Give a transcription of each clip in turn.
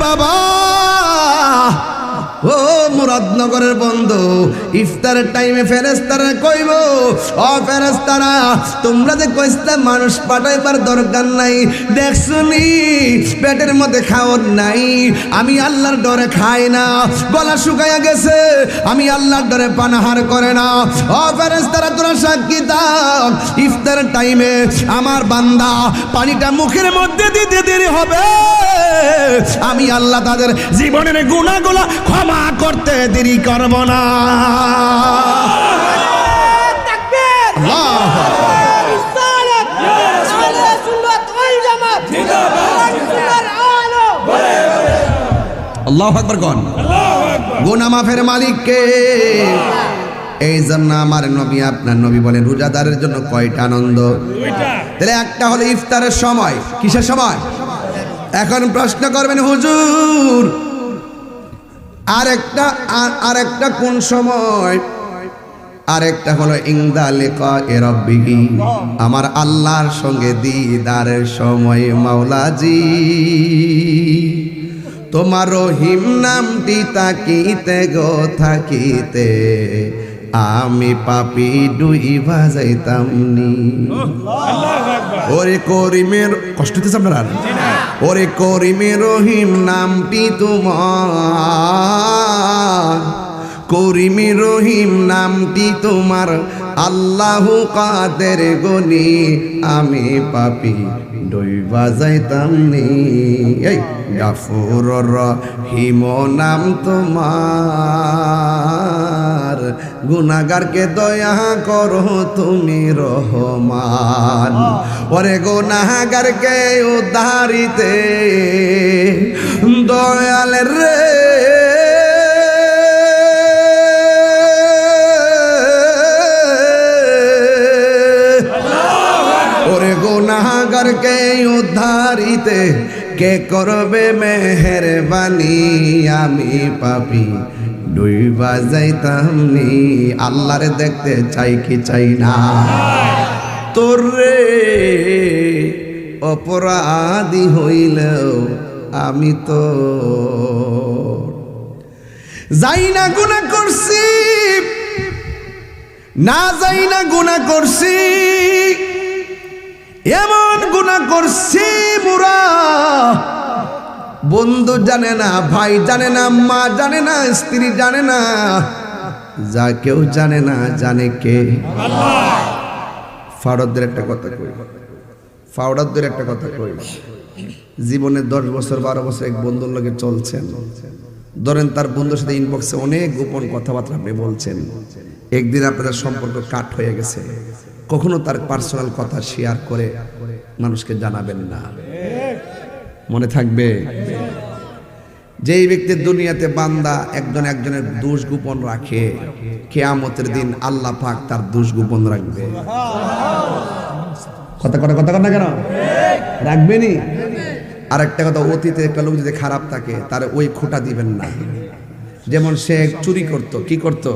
বাবা ও মুরাদনগরের বন্ধু। ইফতারের টাইমে ফেরেস্তারা কইব, ও ফেরেস্তারা তোমরা যে কইস্তা মানুষ পাঠাইবার দরকার নাই দেখছুনি পেটের মধ্যে খাওয়ার নাই। আমি আল্লাহর ডরে খাই না। গলা শুকাইয়া গেছে। আমি আল্লাহর ডরে পানাহার করে না। ও ফেরেস্তারা তোরা সাক্ষী দাও ইফতারের টাইমে আমার বান্দা পানিটা মুখের মধ্যে দিতে দেরি হবে। আমি আল্লাহ তাদের জীবনের গুণাগুলা ক্ষমা করতে দেরি করব না। আল্লাহ আকবর। কন মালিককে। এই জন্য আমার নবী আপনার নবী বলেন রোজাদারের জন্য কয়টা আনন্দ? তাহলে একটা হলো ইফতারের সময়। কিসের সময়? এখন প্রশ্ন করবেন হুজুর আরেকটা আর- একটা কোন সময়? আরেকটা হলো ইংদা লেখা এরব্বিহি আমার আল্লাহর সঙ্গে দিদারের সময় মাওলাজি। তোমার রহিম নামটি তাকিতে গো থাকিতে। আমি পাপি ডুই ভাজাইতাম নি ওরে করিমের কষ্ট হতেছে আপনার? আর? ওরে করিমে রহিম নামটি তোমার। করিমে রহিম নামটি তোমার। আল্লাহ কাদের গনি আমি পাপি। ডই বাজাইতাম নি এই গাফুর রহিম নাম তোমার। গুনাগারকে দয়া করো তুমি রহমান। ওরে গুনাগারকে উদ্ধারিতে দয়াল রে গুনাগারকে উদ্ধারিতে কে করবে মেহেরবানি? আমি পাপি। দুই বাজাইতাম নি আল্লাহরে দেখতে চাই কি চাই না। তোর রে অপরাধী হইলেও আমি তো যাই না গুণা করছি, না যাই না গুণা করছি এমন গুণা করছি মুরা বন্ধু জানে না, ভাই জানে না, মা জানে না, স্ত্রী জানে না। যা কেউ জানে না, জানে কে। ফাওড়াদের একটা কথা কই। ফাওড়াদের একটা কথা কই। জীবনে দশ বছর, বারো বছর এক বন্ধুর লগে চলছেন। ধরেন তার বন্ধুর সাথে ইনবক্সে অনেক গোপন কথাবার্তা আপনি বলছেন। একদিন আপনাদের সম্পর্ক কাট হয়ে গেছে। কখনো তার পার্সোনাল কথা শেয়ার করে মানুষকে জানাবেন না। মনে থাকবে? যেই ব্যক্তির দুনিয়াতে বান্দা একজন একজনের দোষ গোপন রাখে, কেয়ামতের দিন আল্লাহ পাক তার দোষ গোপন রাখবে। কথা কথা কথা কথা কেন? রাখবেনি আর একটা কথা, অতীতে একটা লোক যদি খারাপ থাকে, তার ওই খোটা দিবেন না। যেমন সে চুরি করত, কি করত?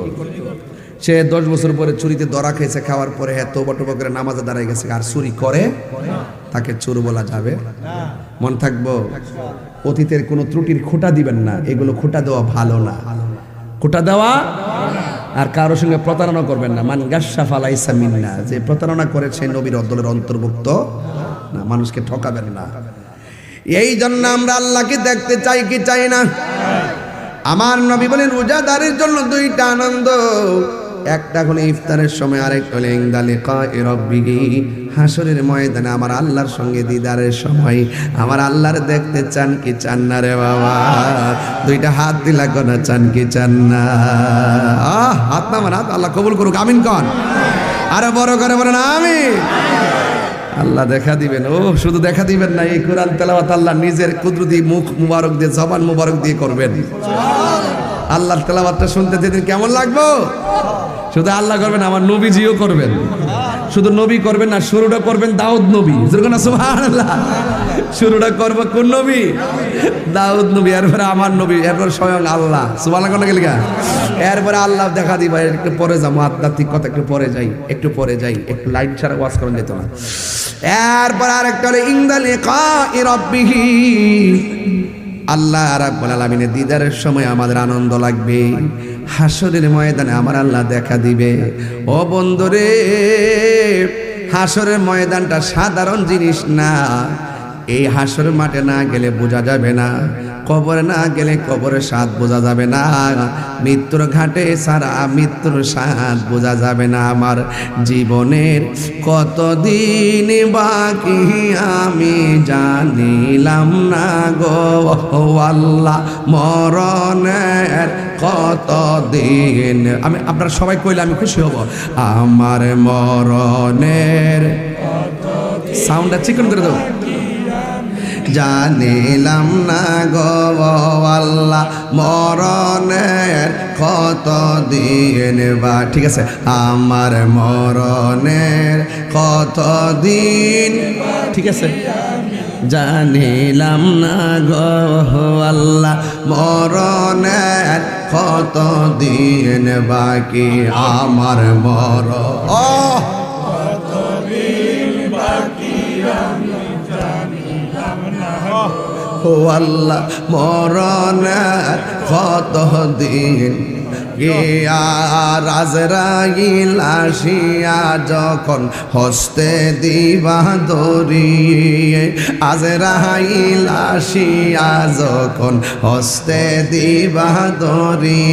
সে দশ বছর পরে চুরিতে দরা খেয়েছে, খাওয়ার পরে হ্যাঁ তোবা টোবা করে নামাজে দাঁড়ায় গেছে। আর চুরি করে, তাকে চোর বলা যাবে। মন থাকব, অতীতের কোনো ত্রুটির খোটা দিবেন না, এগুলো খোটা দেওয়া ভালো না। খোটা দেওয়া আর কারোর সঙ্গে প্রতারণা করবেন না। মান গাসা ফালাইসা মিন্না, যে প্রতারণা করে সে নবীর অদলের অন্তর্ভুক্ত না, মানুষকে ঠকাবেন না। এই জন্য আমরা আল্লাহকে দেখতে চাই কি চাই না? আমার নবী বলেন, রোজাদারের জন্য দুইটা আনন্দ। একটা হলো ইফতারের সময়, আরেক হলো ইংদালে রব্বিহি। হাসরের ময়দানে আমার আল্লাহর সঙ্গে দিদারের সময়। আমার আল্লাহর দেখতে চান কি চান না রে বাবা? দুইটা হাত দিলা কোনা চান কি চান না? হাত না হাত, আল্লাহ কবুল করুক, আমিন কন। আরও বড় করে বলেন আমি আল্লাহ দেখা দিবেন, ও, শুধু দেখা দিবেন না, এই কোরআন তেলাওয়াত আল্লাহ নিজের কুদরতি মুখ মুবারক দিয়ে, জবান মুবারক দিয়ে করবেন। আল্লাহর তেলাওয়াতটা শুনতে যেদিন কেমন লাগবো? শুধু আল্লাহ করবেন, আমার নবীজিও করবেন। শুধু নবী করবেন না, শুরুটা করবেন দাউদ নবী। শুরুটা করব কোন নবী? দাউদ নবী, এরপরে আমার নবী, এরপর স্বয়ং আল্লাহ। গেলিকা এরপরে আল্লাহ দেখা দিবা একটু পরে যাব আধ্যাত্মিক কথা, একটু পরে যাই, একটু পরে যাই, একটু লাইট ছাড়া ওয়াশ করেন যেত না। এরপর আরেকটা হলো ইংদালি আল্লাহ রাব্বুল আলামিনের দিদারের সময় আমাদের আনন্দ লাগবে। হাসরের ময়দানে আমার আল্লাহ দেখা দিবে। ও বন্ধুরে, হাসরের ময়দানটা সাধারণ জিনিস না। এই হাসর মাঠে না গেলে বোঝা যাবে না। কবরে না গেলে কবরের স্বাদ বোঝা যাবে না। মৃত্যুর ঘাটে সারা মৃত্যুর স্বাদ বোঝা যাবে না আমার জীবনের। কতদিন বাকি আমি জানিলাম না গো। আল্লাহ, মরণের কতদিন আমি, আপনারা সবাই কইলে আমি খুশি হব। আমার মরণের সাউন্ডটা চিকন করে দেবো জানিলাম না গো আল্লাহ, মরণের কত দিন বা, ঠিক আছে, আমার মরণের কত দিন? ঠিক আছে। জানিলাম না গো মরণের কত দিন বাকি আমার মর। ও আল্লাহ মরণ কত দিন গিয়া রাজরাইল আসিয়া যখন হস্তে দিবা দরিয়ে আজরাইল আসিয়া যখন হস্তে দিবা দরি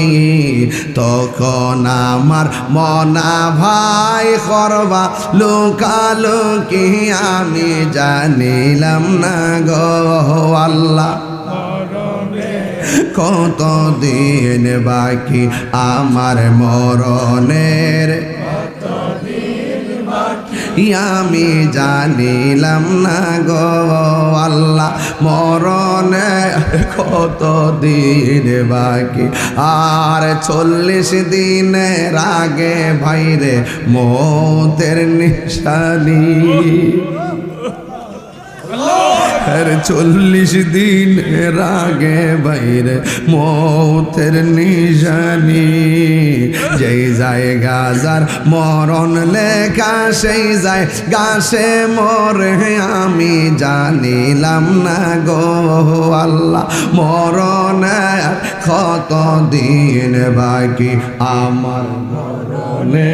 তখন আমার মনা ভাই করবা লুকালুকি আমি জানিলাম না গো আল্লাহ। কত দিন বাকি আমার মরণের? আমি জানিলাম না গো আল্লাহ মরণে কত দিন বাকি? আর চল্লিশ দিনের আগে ভাইরে মতের নিশানি। আর চল্লিশ দিন আগে বাইরে মৌতের নিশানি যেই যায় গাজার মরণ লেখা সেই যায় গাছে মরে আমি জানিলাম না গো আল্লাহ মরণ কত দিন বাকি আমার মরণে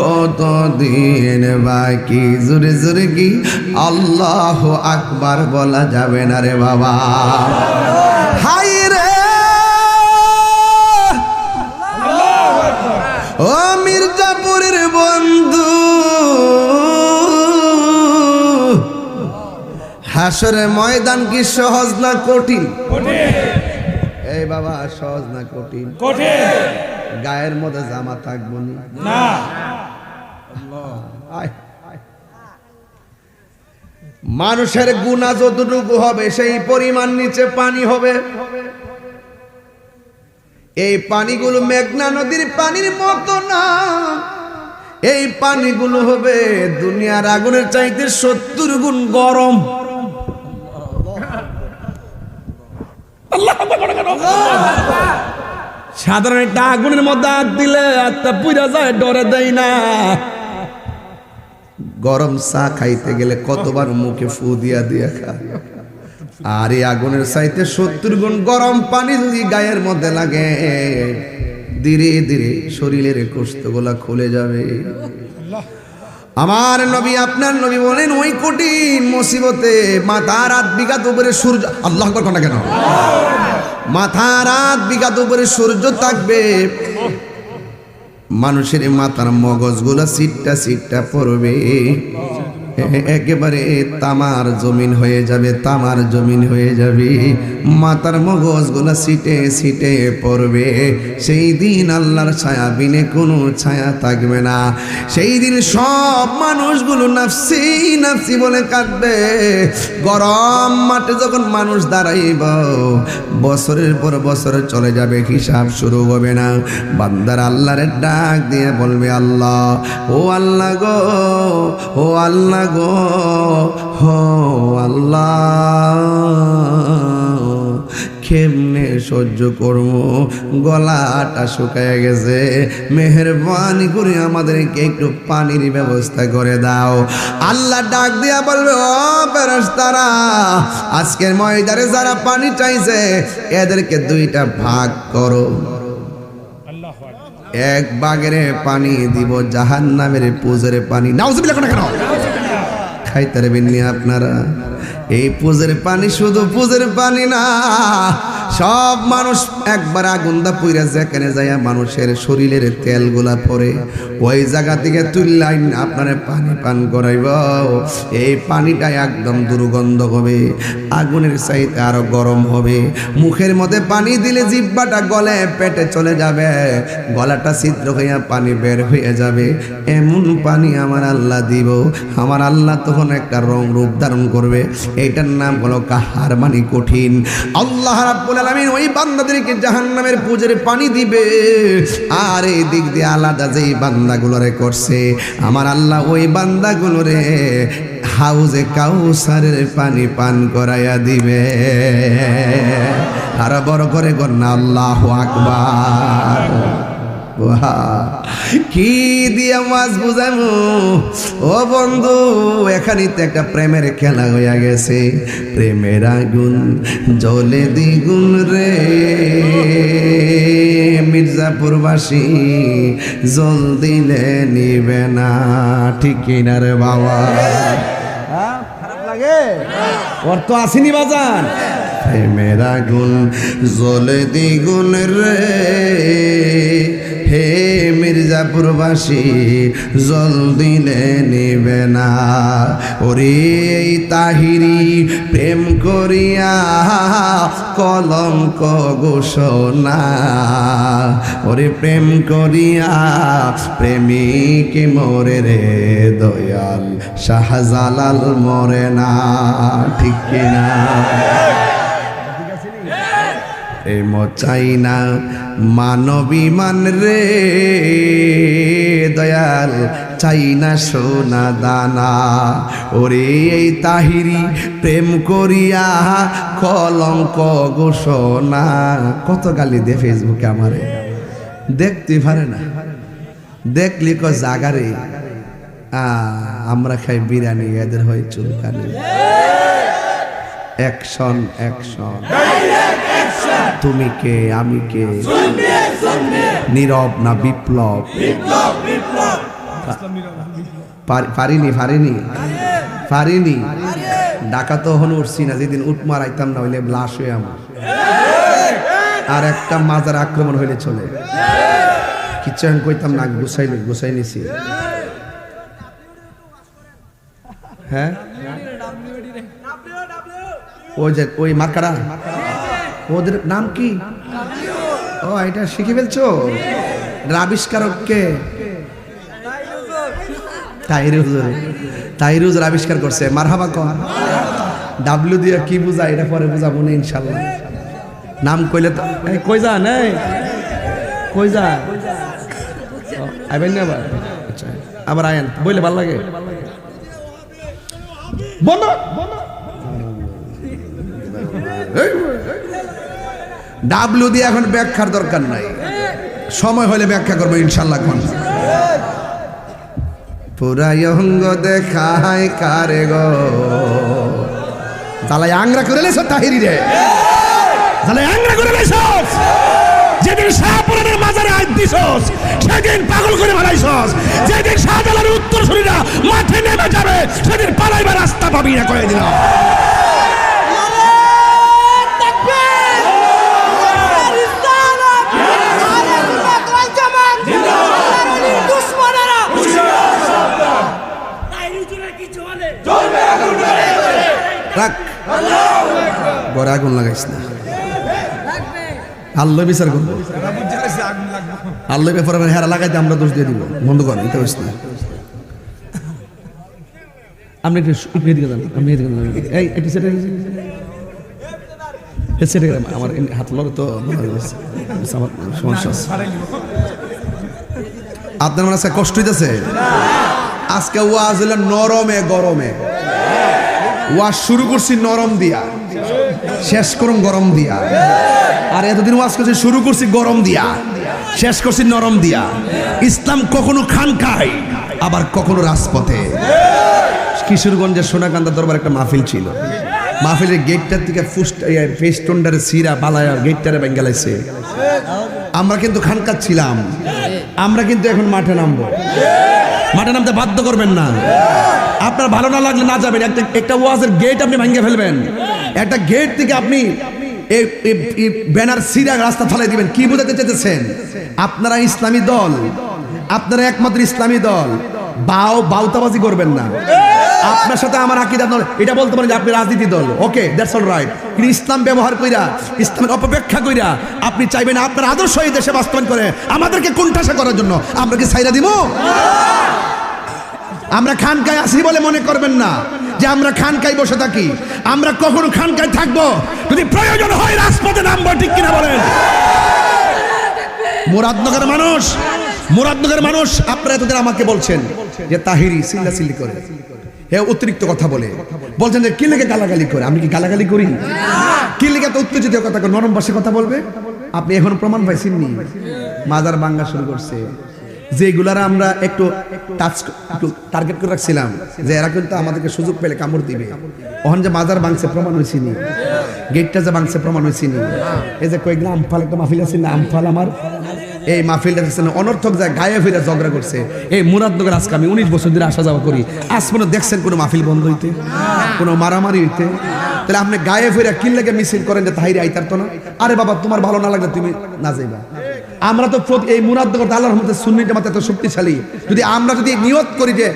কত দিন বাকি? জোরে জোরে কি? আল্লাহ আকবার বলা যাবে না রে বাবা। হাই রে! ও মির্জাপুরের বন্ধু। হাসরে ময়দান কি সহজ না কঠিন? এই বাবা সহজ না কঠিন? কঠিন। গায়ের মধ্যে জামা থাকব না। মানুষের গুণা যতটুকু হবে, সেই পরিমাণ নিচে পানি হবে। এই পানিগুলো মেঘনা নদীর পানির মতো না। এই পানিগুলো হবে দুনিয়ার আগুনের চাইতে সত্তর গুণ গরম। সাধারণ একটা আগুনের মধ্যে হাত দিলে আত্মা পুরা যায়, ডরে দেয় না। গরম চা খাইতে গেলে কতবার মুখে ফু দিয়া দিয়া খায়। আর এই আগুনের চাইতে সত্তর গুণ গরম পানি যদি গায়ের মধ্যে লাগে, ধীরে ধীরে শরীরের কোষ্ঠগুলা খুলে যাবে। আমার নবী, আপনার নবী বলেন, ওই কঠিন মুসিবতে মাথা রাত বিঘাত উপরে সূর্য, আল্লাহ আকবার না কেন? মাথা রাত বিঘাত উপরে সূর্য থাকবে মানুষের মাথার মগজগুলো সিটটা সিটটা পড়বে। একেবারে তামার জমিন হয়ে যাবে, তামার জমিন হয়ে যাবে। মাতার মগজগুলো সিটে সিটে পড়বে। সেই দিন আল্লাহর ছায়া বিনে কোনো ছায়া থাকবে না। সেই দিন সব মানুষগুলো নাফসি নাফসি বলে কাঁদবে। গরম মাঠে যখন মানুষ দাঁড়াইব, বছরের পর বছর চলে যাবে, হিসাব শুরু হবে না। বান্দার আল্লাহরে ডাক দিয়ে বলবে, আল্লাহ, ও আল্লাহ গো, ও আল্লাহ গো হো আল্লাহ। কেমনে সহ্য করব? গলাটা শুকায় গেছে। মেহরবানি করে আমাদেরকে একটু পানির ব্যবস্থা করে দাও। আল্লাহ ডাক দিয়া বলবে ও তারা আজকের ময়দারে যারা পানি চাইছে এদেরকে দুইটা ভাগ করো। এক বাগের পানি দিব জাহান নামের পুজোর পানি। কেন কেন খাইতে পারবেন নি আপনারা। এই পুজোর পানি শুধু পুজোর পানি না সব মানুষ একবার আগুন্দা পুইরা যেখানে যায় মানুষের শরীরের তেলগুলা পরে, ওই জায়গা থেকে তুললাইন আপনারা পানি পান করাইব। এই পানিটা একদম দুর্গন্ধ হবে, আগুনের চাইতে আরও গরম হবে। মুখের মধ্যে পানি দিলে জিব্বাটা গলে, পেটে চলে যাবে। গলাটা ছিদ্র হইয়া পানি বের হয়ে যাবে। এমন পানি আমার আল্লাহ দিব। আমার আল্লাহ তখন একটা রং রূপ ধারণ করবে। এটার নাম হলো কাহার মানে কঠিন। আল্লাহ রাব্বুল আলামিন ওই বান্দাদেরকে জাহান্নামের পুজোর পানি দিবে। আর এই দিক দিয়ে আলাদা যেই বান্দাগুলোরে করছে, আমার আল্লাহ ওই বান্দাগুলোরে হাউজে কাউসারের পানি পান করাইয়া দিবে। আর বড় করে গন্না আল্লাহ আকবার। কি দিয়া মাছ বুঝামু? ও বন্ধু এখানে তো একটা প্রেমের খেলা হইয়া গেছে। প্রেমের আগুন জলে দ্বিগুণ রে। মির্জাপুরবাসী জল দিলে নিবে না। ঠিক কিনা রে বাবা? খারাপ লাগে। ওর তো আসেনি বাজান। প্রেমের আগুন জলে দ্বিগুণ রে। হে মির্জাপুরবাসী, জল দিলে নিবে না। ওরে এই তাহিরি প্রেম করিয়া কলঙ্ক ঘোষণা। ওরে প্রেম করিয়া প্রেমিক মরে রে দয়াল, শাহজালাল মরে না, ঠিক কিনা? প্রেম চাই না মানবী মান রে। দয়াল, চাই না সোনা দানা। ওরে এই তাহিরি প্রেম করিয়া কলঙ্ক ঘোষণা। কত গালি দে ফেসবুকে আমারে। দেখতে পারে না। দেখলি ক জাগারে আমরা খাই বিরিয়ানি, এদের হয় চুলকানি। Action action. তুমি কে, আমি কে? নীরব না বিপ্লব? পারিনি পারিনি। পারিনি। ডাকা তো হন উঠছি না, যেদিন উঠ মারাইতাম না, হইলে লাশ হয়ে আমার। আর একটা মাজার আক্রমণ হইলে চলে। কিচ্ছু কইতাম না গুছাই গুছাই নিছি। হ্যাঁ? ওই যে, ওই মার্কারা ওদের নাম কি? ও, এটা শিখে ফেলছো? এটার আবিষ্কারক কে তাইরুজ তাইরুজ আবিষ্কার করছে। মারহাবা কর। ডাব্লিউ দিয়ে কি বুঝা, এটা পরে বুঝাবো না, ইনশাল্লাহ। নাম কইলে কই যা নেই কই যা আইবেন না আবার? আচ্ছা আবার আয়েন। বইলে ভালো লাগে? বন্ধ! ডাব্লিউ দিয়ে এখন ব্যাখ্যার দরকার নাই। সময় হলে ব্যাখ্যা করব ইনশাল্লাহ পুরাই অঙ্গ দেখায় কারে গো? জ্বালাই আংরা করে লেছ তাহিরি রে তাহলে আংরা করে লাইছস যেদিন শাহপুরের মাজারে আজ দিছস, সেদিন পাগল করে বানাইছস যেদিন শাহজালালের উত্তর শরীরা মাঠে নেমে যাবে, সেদিন পালাইবার রাস্তা পাবি না, কয়ে দিলাম। ঘরে আগুন লাগাইস না। আল্লাহ বিচার করব আল্লাহ ব্যাপারে হেরা লাগাইতে আমরা দোষ দিয়ে দিব। বন্ধ করেন এটা হইস না। আপনি একটু একটু এদিকে যান আপনি এদিকে যান। এই একটু সেটা সেটা আমার হাত লড়ে তো আমার সমস্যা আছে। আপনার মনে আছে কষ্ট হইতেছে? আজকে ওয়াজ হলো নরমে গরমে। ওয়াজ শুরু করছি নরম দিয়া। শেষ করুন গরম দিয়া। আর এতদিন ওয়াজ করছি, শুরু করছি গরম দিয়া। শেষ করছি নরম দিয়া। ইসলাম কখনো খান খায়, আবার কখনো রাজপথে। কিশোরগঞ্জের সোনাকান্দা দরবার একটা মাহফিল ছিল। মাহফিলের গেটটার থেকে ফুস্ট ফেস্টন্ডারে সিরা বালায় গেটটারে বেঙ্গালাইছে। আমরা কিন্তু খানকার ছিলাম। আমরা কিন্তু এখন মাঠে নামবো। মাঠে নামতে বাধ্য করবেন না। আপনার ভালো না লাগলে না যাবেন। একটা একটা ওয়াজের গেট আপনি ভেঙে ফেলবেন। একটা গেট থেকে আপনি ব্যানার সিরা রাস্তা ফেলে দিবেন। কি বোঝাতে চেতেছেন আপনারা ইসলামী দল। আপনারা একমাত্র ইসলামী দল। বাও বাউতাবাজি করবেন না। আপনার সাথে আমার আকিদা দল এটা বলতে পারেন যে আপনি রাজনীতি দল। ওকে দ্যাটস অল রাইট কিন্তু ইসলাম ব্যবহার কইরা, ইসলামের অপব্যাখ্যা কইরা আপনি চাইবেন আপনার আদর্শ এই দেশে বাস্তবায়ন করে। আমাদেরকে কোনঠাসা করার জন্য। আমরা কি সাইরা দিব? আমরা খানকায় আসি বলে মনে করবেন না যে আমরা খানকায় বসে থাকি। আমরা কখনো খানকায় থাকব? যদি প্রয়োজন হয় রাজপথে নামবো, ঠিক কিনা বলেন? মুরাদনগরের মানুষ মুরাদনগরের মানুষ, আপনারা এতদিন আমাকে বলছেন যে তাহিরি সিল্লা সিল্লি করে। হে অতিরিক্ত কথা বলে। বলছেন যে, কি লেগে গালাগালি করে? আমি কি গালাগালি করি? কি লেগে এত উত্তেজিত কথা নরম ভাষায় কথা বলবে? আপনি এখন প্রমাণ পাইছেন নি মাজার বাঙ্গা শুরু করছে। যেগুলারা আমরা একটু টাচ টার্গেট করে রাখছিলাম, যে এরা কিন্তু আমাদেরকে সুযোগ পেলে কামড় দিবে। ওখান যে মাজার বাংছে প্রমাণ হয়েছে নি। গেটটা যে বাংছে প্রমাণ হয়েছে নি। এই যে কয়েকদিন আমফাল, একটা মাহফিল আছে না, আমফাল আমার? এই মাহফিলটা দেখছেন অনর্থক যায়, গায়ে ফিরে ঝগড়া করছে। এই মুরাদনগর আজকে আমি উনিশ বছর ধরে আসা যাওয়া করি। আজ পর্যন্ত দেখছেন কোনো মাহফিল বন্ধ হইতে? কোনো মারামারি হইতে? তাহলে আপনি গায়ে ফিরে কিন লেগে মিছিল করেন যে তাহিরে আইতার তো না। আরে বাবা, তোমার ভালো না লাগলে তুমি না যাইবা। আমরা তো এই মুরাদনগর আল্লাহর মধ্যে সুন্নিটা মাত্র এত শক্তিশালী। যদি আমরা যদি নিয়ত করি যে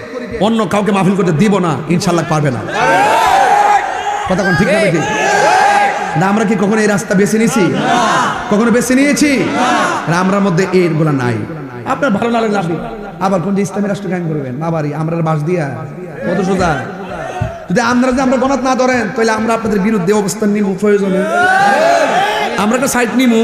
অন্য কাউকে মাহফিল করতে দিব না ইনশাল্লাহ পারবে না। কথা কোন ঠিক না? না আমরা কি কখনো এই রাস্তা বেছে নিয়েছি? কখনো বেছে নিয়েছি? আমরার মধ্যে এইগুলো নাই। আপনার ভালো না লাগলে আপনি আবার কোন যে ইসলামী রাষ্ট্র কায়েম করবেন? আবারই আমরা বাস দিয়া। কত সোজা। যদি আমরা যদি আমরা গণত না ধরেন তাহলে আমরা আপনাদের বিরুদ্ধে অবস্থান নিব প্রয়োজনে। আমরা একটা সাইট নিমু।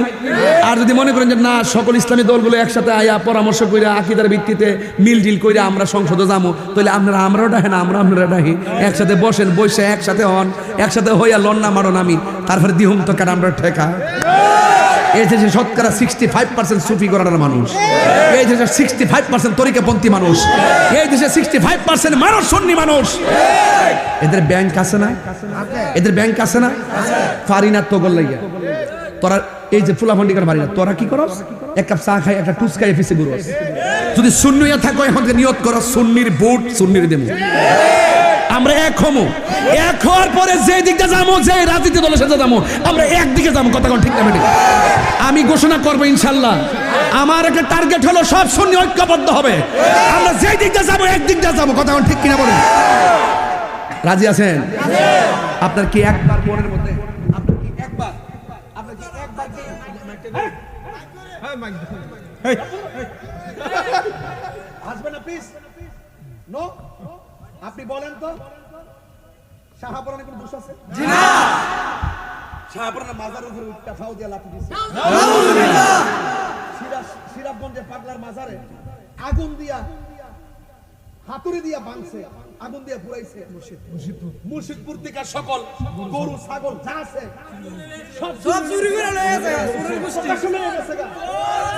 আর যদি মনে করেন যে না, সকল ইসলামী দলগুলো একসাথে আয়া পরামর্শ করে আকিদার ভিত্তিতে মিল ডিল করে আমরা সংসদে যাব তাহলে আপনারা আমরাও ডাহেন, আমরা আপনারা ডাহি। একসাথে বসেন, বসে একসাথে হন, একসাথে হইয়া লন না মারন আমি তারপরে দিহুম তো কার, আমরা ঠেকা। এই দেশে শতকরা সিক্সটি ফাইভ পার্সেন্ট সুফি করার মানুষ, এই দেশে সিক্সটি ফাইভ পার্সেন্ট তরিকাপন্থী মানুষ, এই দেশে সিক্সটি ফাইভ পার্সেন্ট মানুষ সন্নি মানুষ, এদের ব্যাংক আছে না? এদের ব্যাংক আছে না? ফারিনা তো গল্লাইয়া তোরা এই যে ফুলা ফন্ডিকার বাড়ি না, তোরা কি করস? এক কাপ চা খাই, একটা টুস খাই ফিসে ঘুরস। যদি শূন্য থাকো, এখন নিয়ত করো, সুন্নির বুট সুন্নির দেবো। আমরা এক হমো। এক হওয়ার পরে যে দিকটা যাব যে রাজনীতি দলের সাথে যাব আমরা একদিকে যাব কথা ঠিক না? আমি ঘোষণা করব ইনশাল্লাহ আমার একটা টার্গেট হলো সব শূন্য ঐক্যবদ্ধ হবে। আমরা যে দিকটা যাব, এক দিকটা যাব, কথা ঠিক কিনা বলেন? রাজি আছেন? আপনার কি একবার মনের মধ্যে আপনার কি একবার আপনার কি একবার আসবেন না প্লিজ নো আপনি বলেন তো। শাহাপুরানে কোনো দোষ আছে? জি না। শাহাপুরানে মাজার উপরে উঠটা ফাউ দিয়া লাঠি দিছে। সিরাজ সিরাজগঞ্জে পাগলার মাজারে আগুন দিয়া হাতুড়ি দিয়া বাংছে আগুন দিয়া পুরাইছে মুর্শিদপুর। মুর্শিদপুর থেকে সকল গরু ছাগল যা আছে সব সব চুরি করে লয়ে গেছে। চুরির গোষ্ঠী। হয়ে গেছে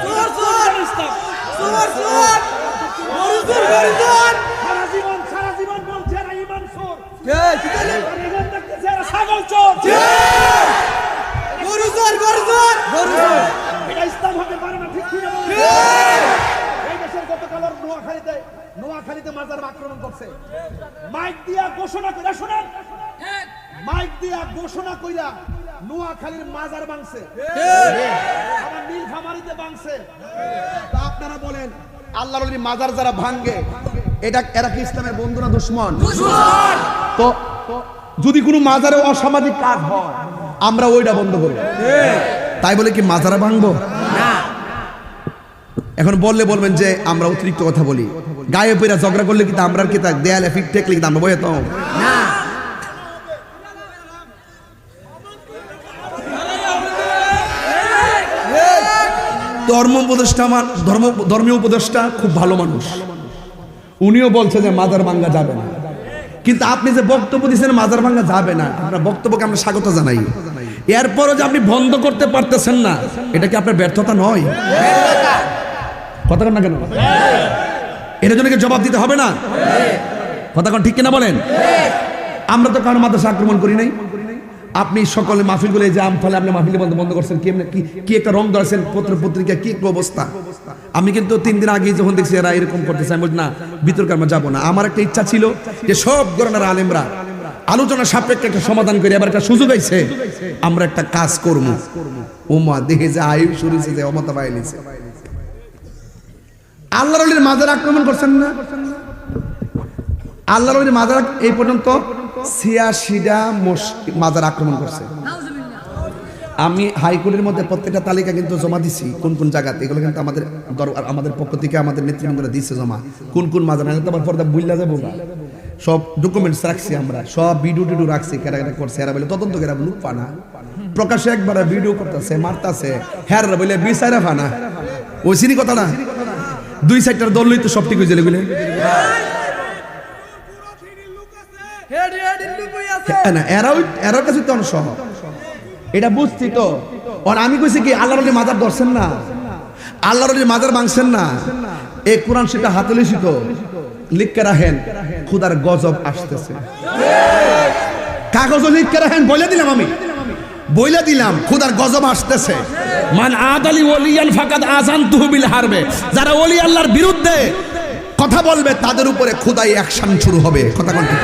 চোর চোর চোর চোর গরু চোর গরু চোর সারা জীবন সারা জীবন বলছে এরা ইমান চোর। কে? কি তাহলে এখন দেখতেছে এরা ছাগল চোর। গরু চোর গরু চোর গরু চোর এটা ইসলাম হতে পারে না ঠিক? এই আর নোয়াখালীতে নোয়াখালীতে মাজার আক্রমণ করছে। মাইক দিয়া ঘোষণা করে শোনেন। মাইক দিয়া ঘোষণা কইরা নোয়াখালীর মাজার বাংছে আমার নীলফামারীতে বাংছে তা আপনারা বলেন আল্লাহর ওলি মাজার যারা ভাঙ্গে এটা এরা কি ইসলামের বন্ধু না দুশ্মন? তো তো যদি কোনো মাজারে অসামাজিক কাজ হয় আমরা ওইটা বন্ধ করব তাই বলে কি মাজারা ভাঙবো? এখন বললে বলবেন যে আমরা অতিরিক্ত কথা বলি। গায়ে পেরা ঝগড়া করলে কিন্তু আমরা কি তা দেয়ালে ফিট ঠেকলে কিন্তু আমরা বয়ে তো? ধর্ম উপদেষ্টা আমার ধর্ম ধর্মীয় উপদেষ্টা খুব ভালো মানুষ। উনিও বলছে যে মাজার ভাঙ্গা যাবে না। কিন্তু আপনি যে বক্তব্য দিচ্ছেন মাজার ভাঙ্গা যাবে না আপনার বক্তব্যকে আমরা স্বাগত জানাই। এরপরও যে আপনি বন্ধ করতে পারতেছেন না এটা কি আপনার ব্যর্থতা নয়? কথা না কেন? এটার জন্য জবাব দিতে হবে না? কথা ঠিক কিনা বলেন? আমরা তো কারও মাদ্রাসা আক্রমণ করি নাই। আপনি সকলে মাহফিলগুলো এই যে আমফালে আপনি মাহফিল বন্ধ বন্ধ করছেন, কি কি একটা রং ধরেছেন পত্র পত্রিকা, কি অবস্থা? আমি কিন্তু তিন দিন আগে যখন দেখছি এরা এরকম করতেছে, আমি বলছি, না, বিতর্কে আমরা যাব না। আমার একটা ইচ্ছা ছিল যে সব ধরনের আলেমরা আলোচনা সাপেক্ষে একটা সমাধান করে এবার একটা সুযোগ আইছে আমরা একটা কাজ করব। ওমা দেখে যে আয়ু শুরু যে অমতা বাইলিছে আল্লাহ রলির মাজার আক্রমণ করছেন না? আল্লাহ রলির মাজার এই পর্যন্ত মাজার আক্রমণ করছে। আমি হাইকোর্টের মধ্যে প্রত্যেকটা তালিকা কিন্তু জমা দিছি, কোন কোন জায়গাতে। এগুলো কিন্তু আমাদের দরবার আমাদের পক্ষ থেকে আমাদের নেতৃবৃন্দরা দিচ্ছে জমা। কোন কোন মাজার না তোমার পর্দা বুঝলা যাব না। সব ডকুমেন্টস রাখছি আমরা, সব ভিডিও টিডিও রাখছি কেরা কেরা করছে। এরা বলে, তদন্ত কেরা লুক পানা প্রকাশ্যে একবার ভিডিও করতেছে, মারতাছে। হ্যাঁ বলে বিচারে ফানা। ওই সিনি কথা না দুই সাইডটার দলই তো সব ঠিক কই আছে না এরাও এরাও কাছে তো অনেক এটা বুঝছি তো। আর আমি কইছি কি আল্লাহর মাজার ধরছেন না? আল্লাহর আলী মাজার ভাঙছেন না? এই কোরআন সেটা হাতে লিখি তো। লিখকে রাখেন খুদার গজব আসতেছে। কাগজ লিখকে রাখেন বলে দিলাম আমি। বইলে দিলাম খুদার গজব আসতেছে। মান আদালি ওলিয়ান ফাকাদ আজান তুহবিল হারবে। যারা ওলি আল্লাহর বিরুদ্ধে কথা বলবে, তাদের উপরে খুদাই অ্যাকশন শুরু হবে। কথা কোন ঠিক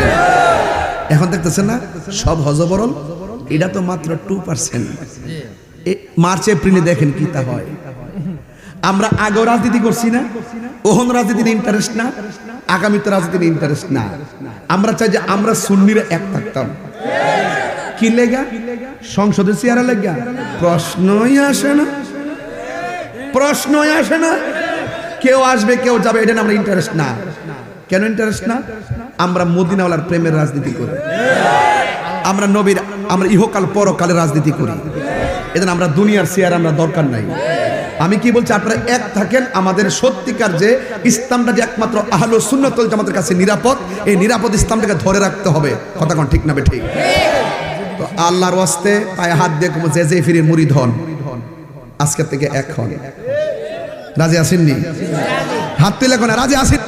এখন দেখতেছেন না? সব হজবরল। এটা তো মাত্র টু পার্সেন্ট মার্চ, এপ্রিলে দেখেন কি তা হয়। আমরা আগেও রাজনীতি করছি না, ওহন রাজনীতির ইন্টারেস্ট না, আগামীতে রাজনীতির ইন্টারেস্ট না। আমরা চাই যে আমরা সুন্নিরা এক থাকতাম। কি লেগা? সংসদের চেয়ারে লেগা? প্রশ্নই আসে না। প্রশ্নই আসে না। কেউ আসবে, কেউ যাবে, এটা আমরা ইন্টারেস্ট না। কেন ইন্টারেস্ট না? আমরা মদিনাওয়ালার প্রেমের রাজনীতি করি। আমরা নবীর, আমরা ইহকাল পরকালে রাজনীতি করি। এজন্য আমরা দুনিয়ার চেয়ার আমরা দরকার নাই। আমি কি বলছি, আপনারা এক থাকেন, আমাদের সত্যিকার যে ইসলামটা যে একমাত্র আহলো সুন্নতল আমাদের কাছে নিরাপদ, এই নিরাপদ ইসলামটাকে ধরে রাখতে হবে। কথা কোন ঠিক না ঠিক? তো আল্লাহর ওয়াস্তে পায়ে হাত দিয়ে কমো যে যে ফিরে মুড়ি ধন আজকের থেকে এক হন। রাজি আসেননি হাত তুলে কোন রাজি আসেন